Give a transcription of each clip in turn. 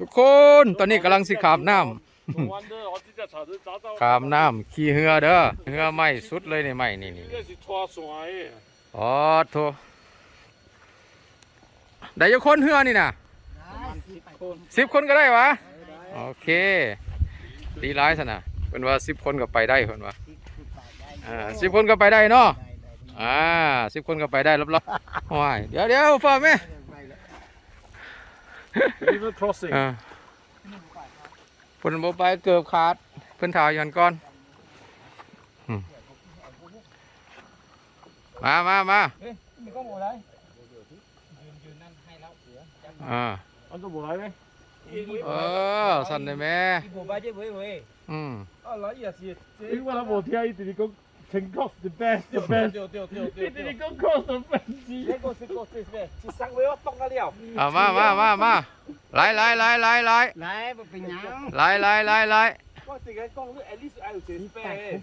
ทุกคนตอนนี้กำลังสิขามน้ำขามน้ำขี่เหือเด้อเหือไหมสุดเลยในไหมนี่นี่อ๋อโทได้ยคนเหือนี่นะสิบคนก็ได้วะโอเค ดีร้ายสนะเป็นว่าสิบคนก็ไปได้คนว่าอ่าสิบคนก็ไปได้เนาะอ่าสิบคนก็ไปได้รับรองโอ้ยเดี๋ยวเดี๋ยวฟ้าแม่ River crossing อ่นบ่ไปเกือบขาดเพื่นถ่ายยันก้อนอืมมามามามีกล้องหัวไรยืนยืนนั่นให้แล้วเสืออ่า อันตัวบัวไรหมเออ สั่นได้ไมอีบัวเจ้เว้ยเว้ยอืม อ๋อเหรออย่าเสียเสีย อีกว่าเราบัวเที่ยวอีตีก็ 讲 cross the best 这个是个是咩？是三位我冻得了。 เอามามามามาไล่ไล่ไล่ไล่ไล่ 来，不เป็นยัง ไล่ไล่ไล่ไล่ 我自己讲，你 at least 要有钱飞。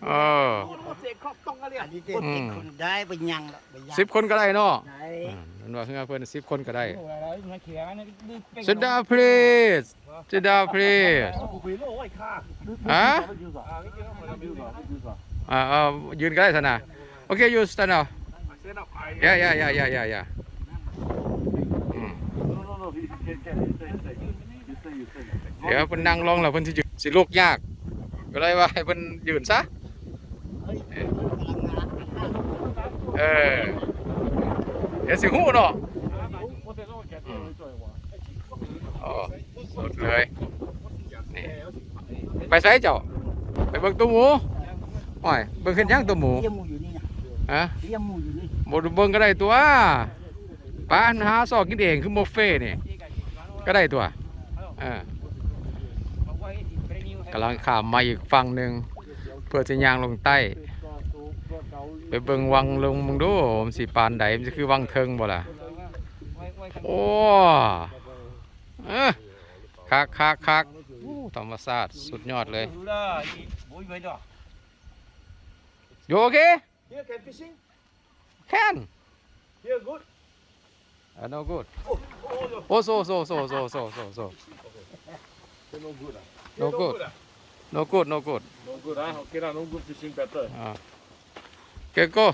เออ 我我自己确冻得了。 อันนี้เด็กคนได้ไปยังละไปยัง สิบคนก็ได้เนาะ ได้ อ่ามันว่าเพื่อนเพื่อนสิบคนก็ได้ มาเขียนนี่ sit down please sit down please 不会咯我卡 ฮะ 啊 Uh, uh, yun ka sana. Okay, you stand now. Yeah, yeah, yeah, yeah, yeah, yeah. Mm. Yeah, เดี๋ยวเพิ่นนั่งลงแล้วเพิ่นสิยืนสิลูกยาก ก็เลยว่าให้เพิ่นยืนซะ เออเดี๋ยวสิฮู้เนาะอ๋อหมดเลย นี่ไปไสเจ้า ไปเบิ่งตู้หมู โอ้ยเบิ่งเฮ็ดหยังตัวหมูเลี้ยงหมูอยู่นี่นะฮะเลี้ยงหมูอยู่นี่บ่ดูเบิ่งก็ได้ตัวปานหาซอกกินเองคือบุฟเฟ่นี่ก็ได้ตัวอ่ากำลังข้ามมาอีกฝั่งหนึงเพื่อจะย่างลงใต้ ไปเบิ่งวังลงมึงดูมันสิปานใดมันสิคือวังเทิงบ่ล่ะโอ้เออคักคักคักอู้ธรรมชาติสุดยอดเลย You okay? Here can fishing? Can. Here good? Uh, No good. Oh oh, oh. so so so so so so so. No good ah. No good. No good no good. No good ah. Okay lah no good fishing better. อ่า Okay go.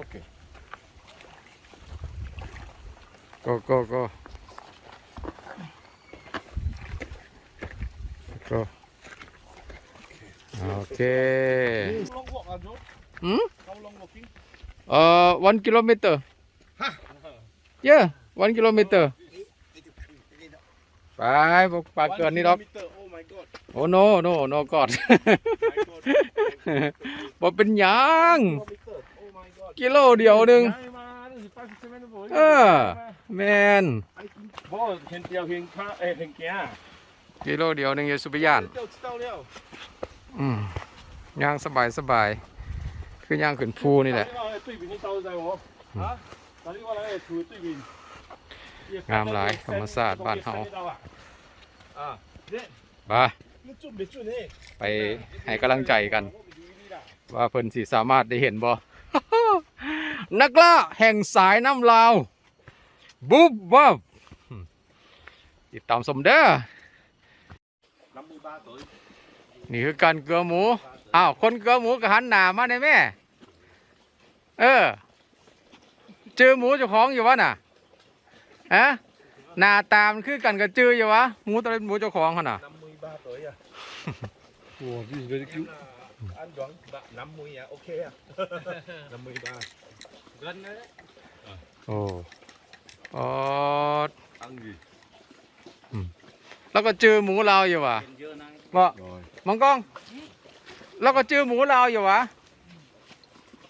Okay. Go go go go โอเค how long walk ah Joe หืม how long walking เอ่อ one kilometer yeah one kilometer ไปบอกปากเกินนี่หรอก One kilometer, oh my god โอ้ no no no god my god บ่เป็นหยัง kilometer oh my god กิโลเดียวหนึงย้ายมานี่สิไปสิเซเว่นบ่เออแมนบ่เห็นเดียวเห็นข้าเอ้ยเห็นแก่ กิโลเดียวหนึ่งเยสุบิยานอืมย่างสบายสบาย คือย่างขึ้นภูนี่แหละ งามหลายธรรมศาสตร์บ้านเขาบ่าไปให้กำลังใจกัน ว่าเพิ่นสิสามารถได้เห็นบ่นักล่าแห่งสายน้ำลาว บุบบับติดตามสมเด้อ นี่คือการเกลือหมูอ้าวคนเกลือหมูก็หันหน้ามาได้แม่ เออจื้อหมูเจ้าของอยู่วะน่ะอะหน้าตามคือกันกับจื้ออยู่วะหมูตัวเป็นหมูเจ้าของเขาน่ะ năm mươi ba tuổi à Ủa, cái gì vậy? Em, à, anh đoán bạn năm mươi à ok à năm mươi ba gần đấy โอ้ออ้ ăn gì แล้วก็จื้อหมูเราอยู่ว่ะ เยอะนะบ่มังกองแล้วก็จือหมูเราอยู่วะ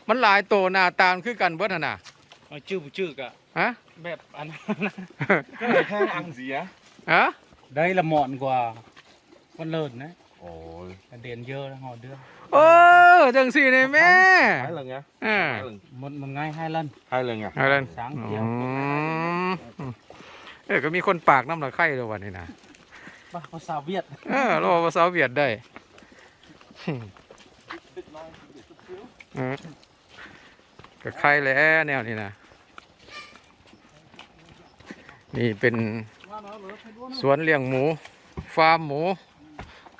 มันหลายโตวหน้าตามนคือกันเบิดหั่นน่ะเอาชื่อผู้ชื่อกะฮะ แบบอันก็เลยแค่อังสีอะฮะได้ละหมอนกว่าคนเลิศนะโอ้ยเด่นเยอะนะหอเดือเออจังสี่นี่แม่ hai lần nha อ่า hai lần มันมันง่ายให้ลั่น hai lần à อะไรสางอืเดียวมเออก็มีคนปากน้ำละไข่เลยวันนี้นะป่ะ ภาษาเวียดเออเราภาษาเวียดได้เออก็ไข่แหล้วแนวนี้นะนี่เป็นสวนเลี้ยงหมู ฟาร์มหมู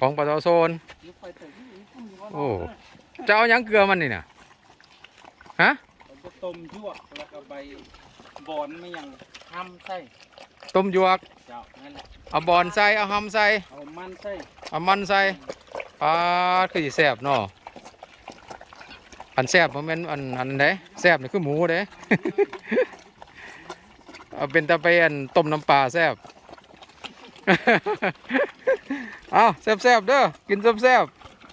ของปตทโซน โอ้จะเอาหยังเกลือมันนี่น่ะฮะเราจะต้มยั่วแล้วก็ใบ บอนไม่ยังทำใส่ต้มหยวกเจ้านั่นแหละเอาบอนใส่เอาหำใส่เอามันใส่เอามันใส่ปลาคือสิแซ่บเนาะอันแซ่บบ่แม่นอันอันใดแซ่บนี่คือหมูเด้ เอาเป็นตะไปอันต้มน้ำปลาแซ่บ เอาแซ่บแซ่บๆเด้อกินแซ่บแซ่บ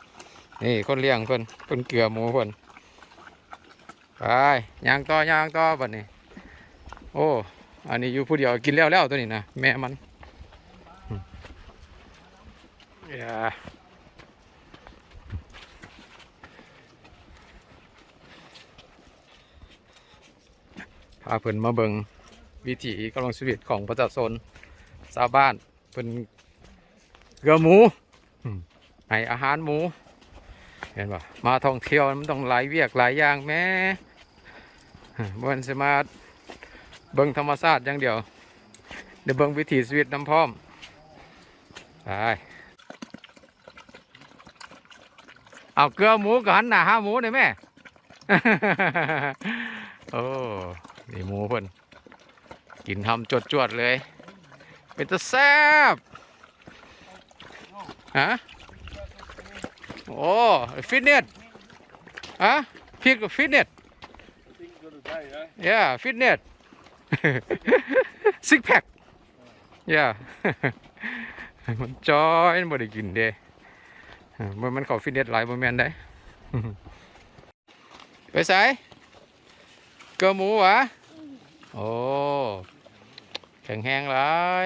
ๆนี่คนเลี้ยงเพิ่นเพิ่นเกลือหมูเพิ่นไปย่างต่อย่างต่อบัดนี้ โอ้ อันนี้อยู่ผู้เดียวกินแล้วแล้วตัวนี้นะแม่มันอย่าพาเพิ่นมาเบิงวิถีกำลังชีวิตของประชาชนชาวบ้านเพิ่นเกลือหมูอืมให้อาหารหมู เห็นป่ะมาท่องเที่ยวมันต้องหลายเวียกหลายอย่างแหม่เมื่อวันสมา เบิงธรรมชาติอย่างเดียว เดี๋ยวเบิงวิถีชีวิตน้ำพร้อม ไป เอาเกลือหมูกับหันหน้าหาหมูหน่อยแม่ โอ้นี่หมูเพิ่นกินทำจวดจวดๆเลย เป็นตะแซ่บฮะโอ้ฟิตเนสฮะพี่ก็ฟิตเนส yeah ฟิตเนส ซิกแพคย่ามันจอยมันบ่ได้กินเด้มันมันเขาฟิตเนสหลายบ่แม่นได้ไปใส่เกลือหมูหวะโอ้แข็งแห้งหลาย